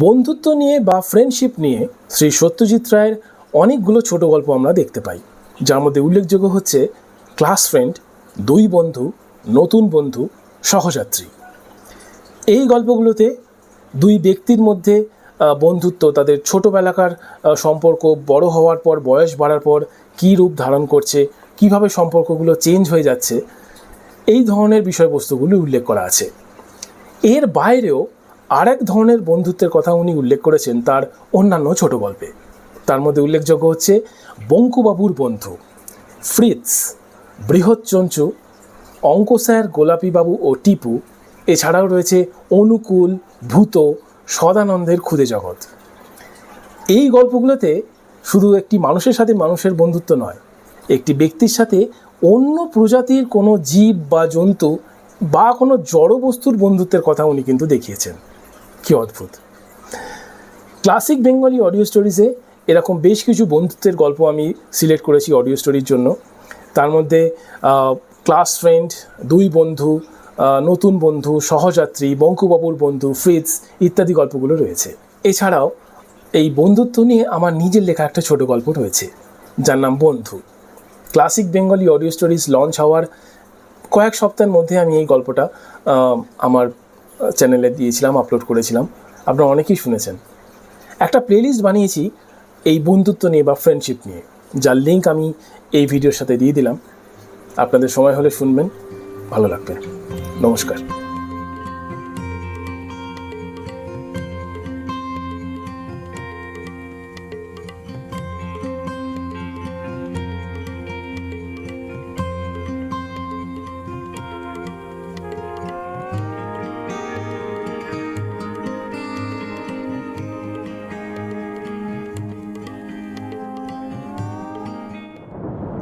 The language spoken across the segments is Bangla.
বন্ধুত্ব নিয়ে বা ফ্রেন্ডশিপ নিয়ে শ্রী সত্যজিৎ রায়ের অনেকগুলো ছোট গল্প আমরা দেখতে পাই। যার মধ্যে উল্লেখযোগ্য হচ্ছে ক্লাস ফ্রেন্ড দুই বন্ধু, নতুন বন্ধু, সহযাত্রী। এই গল্পগুলোতে দুই ব্যক্তির মধ্যে বন্ধুত্ব, তাদের ছোটোবেলাকার সম্পর্ক বড় হওয়ার পর, বয়স বাড়ার পর কী রূপ ধারণ করছে, কীভাবে সম্পর্কগুলো চেঞ্জ হয়ে যাচ্ছে, এই ধরনের বিষয়বস্তুগুলি উল্লেখ করা আছে। এর বাইরেও আর এক ধরনের বন্ধুত্বের কথা উনি উল্লেখ করেছেন তার অন্যান্য ছোট গল্পে। তার মধ্যে উল্লেখযোগ্য হচ্ছে বঙ্কুবাবুর বন্ধু ফ্রিৎস, বৃহৎ চঞ্চু অঙ্ক স্যার গোলাপিবাবু ও টিপু, এছাড়াও রয়েছে অনুকূল, ভূত, সদানন্দের ক্ষুদে জগৎ। এই গল্পগুলোতে শুধু একটি মানুষের সাথে মানুষের বন্ধুত্ব নয়, একটি ব্যক্তির সাথে অন্য প্রজাতির কোনো জীব বা জন্তু বা কোনো জড়বস্তুর বন্ধুত্বের কথা উনি কিন্তু দেখিয়েছেন। কি অদ্ভুত। ক্লাসিক বেঙ্গলি অডিও স্টোরিজে এরকম বেশ কিছু বন্ধুত্বের গল্প আমি সিলেক্ট করেছি অডিও স্টোরির জন্য। তার মধ্যে ক্লাস ফ্রেন্ড দুই বন্ধু নতুন বন্ধু, সহযাত্রী, বঙ্কুবাবুর বন্ধু ফ্রিজ ইত্যাদি গল্পগুলো রয়েছে। এছাড়াও এই বন্ধুত্ব নিয়ে আমার নিজের লেখা একটা ছোট গল্প রয়েছে, যার নাম Bandhu. Classic Bengali audio stories launch হওয়ার কয়েক সপ্তাহের মধ্যে আমি এই গল্পটা আমার চ্যানেলে দিয়েছিলাম আপলোড করেছিলাম। আপনারা অনেকেই শুনেছেন। একটা প্লেলিস্ট বানিয়েছি এই বন্ধুত্ব নিয়ে বা ফ্রেন্ডশিপ নিয়ে, যার লিঙ্ক আমি এই ভিডিওর সাথে দিয়ে দিলাম। আপনাদের সময় হলে শুনবেন, ভালো লাগবে। নমস্কার।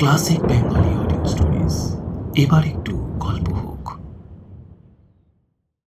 ক্লাসিক বেঙ্গলি অডিও স্টোরিজ এবার একটু